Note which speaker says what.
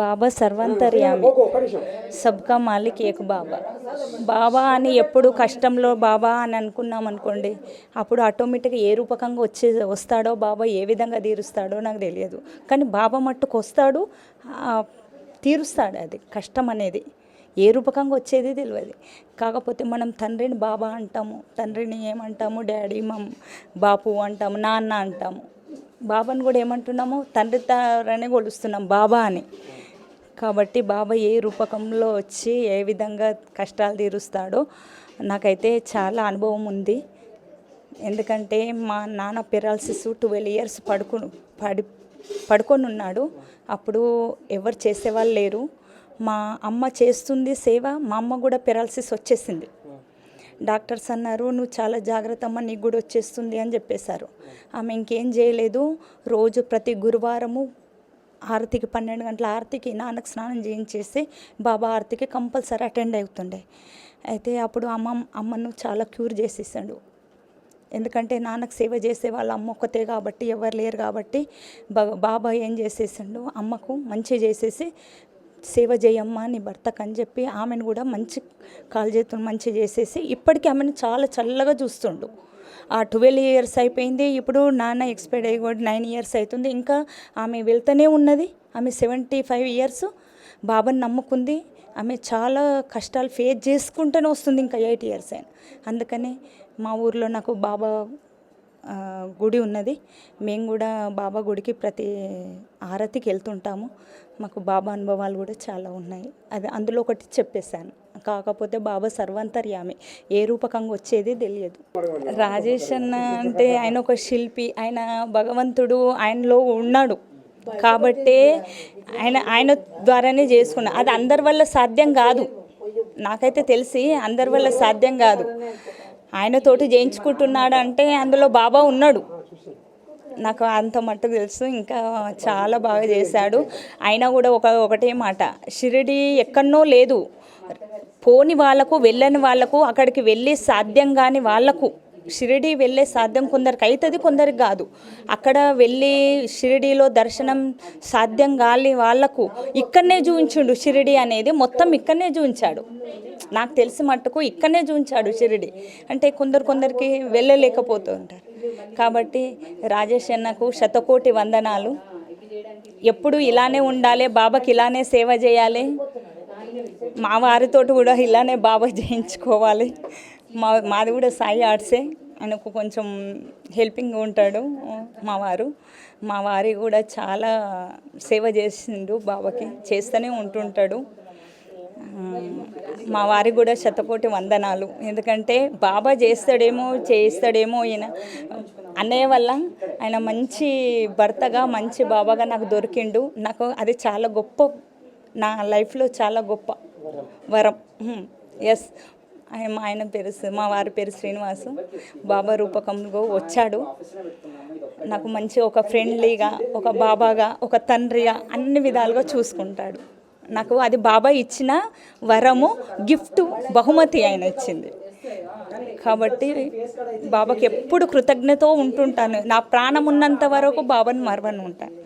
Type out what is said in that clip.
Speaker 1: బాబా సర్వంతర్యామి. సబ్కా మాలిక్ ఏక్ బాబా. బాబా అని ఎప్పుడు కష్టంలో బాబా అని అనుకున్నాం అనుకోండి అప్పుడు ఆటోమేటిక్గా ఏ రూపకంగా వచ్చే వస్తాడో బాబా ఏ విధంగా తీరుస్తాడో నాకు తెలియదు. కానీ బాబా మట్టుకు వస్తాడు తీరుస్తాడు అది కష్టం అనేది. ఏ రూపకంగా వచ్చేది తెలియదు. కాకపోతే మనం తండ్రిని బాబా అంటాము తండ్రిని ఏమంటాము? డాడీ మమ్ బాపు అంటాము నాన్న అంటాము. బాబాని కూడా ఏమంటున్నాము తండ్రి తారనే కొలుస్తున్నాం బాబా అని. కాబట్టి బాబా ఏ రూపకంలో వచ్చి ఏ విధంగా కష్టాలు తీరుస్తాడో నాకైతే చాలా అనుభవం ఉంది. ఎందుకంటే మా నాన్న పెరాలసిస్ ట్వెల్వ్ ఇయర్స్ పడుకు పడి పడుకొని ఉన్నాడు. అప్పుడు ఎవరు చేసేవాళ్ళు లేరు. మా అమ్మ చేస్తుంది సేవ మా అమ్మ కూడా పెరాలసిస్ వచ్చేసింది. డాక్టర్స్ అన్నారు నువ్వు చాలా జాగ్రత్త అమ్మ నీకు కూడా వచ్చేస్తుంది అని చెప్పేశారు. ఆమె ఇంకేం చేయలేదు. రోజు ప్రతి గురువారము ఆరతికి పన్నెండు గంటల ఆరతికి నాన్నకు స్నానం చేయించేసి బాబా ఆరతికి కంపల్సరీ అటెండ్ అవుతుండే. అయితే అప్పుడు అమ్మ అమ్మను చాలా క్యూర్ చేసేసాడు. ఎందుకంటే నాన్నకు సేవ చేసే వాళ్ళ అమ్మ ఒక్కతే కాబట్టి ఎవరు లేరు కాబట్టి బా- బాబా ఏం చేసేసిండు? అమ్మకు మంచి చేసేసి సేవ చేయమ్మా నీ భర్తకు అని చెప్పి ఆమెను కూడా మంచి కాలు చేతులు మంచి చేసేసి ఇప్పటికీ ఆమెను చాలా చల్లగా చూస్తుండు. ఆ ట్వెల్వ్ ఇయర్స్ అయిపోయింది. ఇప్పుడు నాన్న ఎక్స్పైర్డ్ అయ్యి కూడా నైన్ ఇయర్స్ అవుతుంది. ఇంకా ఆమె వెళ్తూనే ఉన్నది. ఆమె సెవెంటీ ఫైవ్ ఇయర్స్ బాబాని నమ్ముకుంది. ఆమె చాలా కష్టాలు ఫేస్ చేసుకుంటూనే వస్తుంది ఇంకా ఎయిట్ ఇయర్స్ అయిన. అందుకని మా ఊర్లో నాకు బాబా గుడి ఉన్నది. మేము కూడా బాబా గుడికి ప్రతి ఆరతికి వెళ్తుంటాము. మాకు బాబా అనుభవాలు కూడా చాలా ఉన్నాయి. అది అందులో ఒకటి చెప్పేశాను. కాకపోతే బాబా సర్వంతర్యామి. ఏ రూపకంగా వచ్చేది తెలియదు. రాజేష్ అన్న అంటే ఆయన ఒక శిల్పి. ఆయన భగవంతుడు ఆయనలో ఉన్నాడు. కాబట్టే ఆయన ఆయన ద్వారానే చేసుకున్నా. అది అందరి వల్ల సాధ్యం కాదు. నాకైతే తెలిసి అందరి వల్ల సాధ్యం కాదు. ఆయనతోటి చేయించుకుంటున్నాడు అంటే అందులో బాబా ఉన్నాడు. నాకు అంత మట్టు తెలుసు. ఇంకా చాలా బాగా చేశాడు. అయినా కూడా ఒక ఒకటే మాట. షిరిడి ఎక్కడనో లేదు. పోని వాళ్ళకు వెళ్ళని వాళ్ళకు అక్కడికి వెళ్ళి సాధ్యం కాని వాళ్ళకు షిరిడి వెళ్ళే సాధ్యం కొందరికి అవుతుంది కొందరికి కాదు. అక్కడ వెళ్ళి షిరిడీలో దర్శనం సాధ్యం కాలి వాళ్ళకు ఇక్కడనే చూపించుండు షిరిడి అనేది. మొత్తం ఇక్కడనే చూపించాడు. నాకు తెలిసి మట్టుకు ఇక్కడనే చూపించాడు షిరిడి. అంటే కొందరు కొందరికి వెళ్ళలేకపోతూ ఉంటారు కాబట్టి రాజేష్ అన్నకు శతకోటి వందనాలు. ఎప్పుడు ఇలానే ఉండాలి బాబాకి ఇలానే సేవ చేయాలి. మా వారితోటి కూడా ఇలానే బాబా చేయించుకోవాలి మా మాది కూడా సాయి ఆర్ట్సే ఆయనకు కొంచెం హెల్పింగ్ ఉంటాడు మా వారు. మా వారి కూడా చాలా సేవ చేసిండు బాబాకి చేస్తూనే ఉంటుంటాడు. మా వారికి కూడా శతకోటి వందనాలు. ఎందుకంటే బాబా చేస్తాడేమో చేస్తాడేమో ఈయన. అన్నయ్య వల్ల ఆయన మంచి భర్తగా మంచి బాబాగా నాకు దొరికిండు. నాకు అది చాలా గొప్ప నా లైఫ్లో చాలా గొప్ప వరం. ఎస్ ఆయన ఆయన పేరు మా వారి పేరు శ్రీనివాసు. బాబా రూపకంలో వచ్చాడు. నాకు మంచి ఒక ఫ్రెండ్లీగా ఒక బాబాగా ఒక తండ్రిగా అన్ని విధాలుగా చూసుకుంటాడు. నాకు అది బాబా ఇచ్చిన వరము గిఫ్ట్ బహుమతి ఆయన ఇచ్చింది. కాబట్టి బాబాకి ఎప్పుడు కృతజ్ఞతో ఉంటుంటాను. నా ప్రాణం ఉన్నంత వరకు బాబాను మరవను ఉంటాను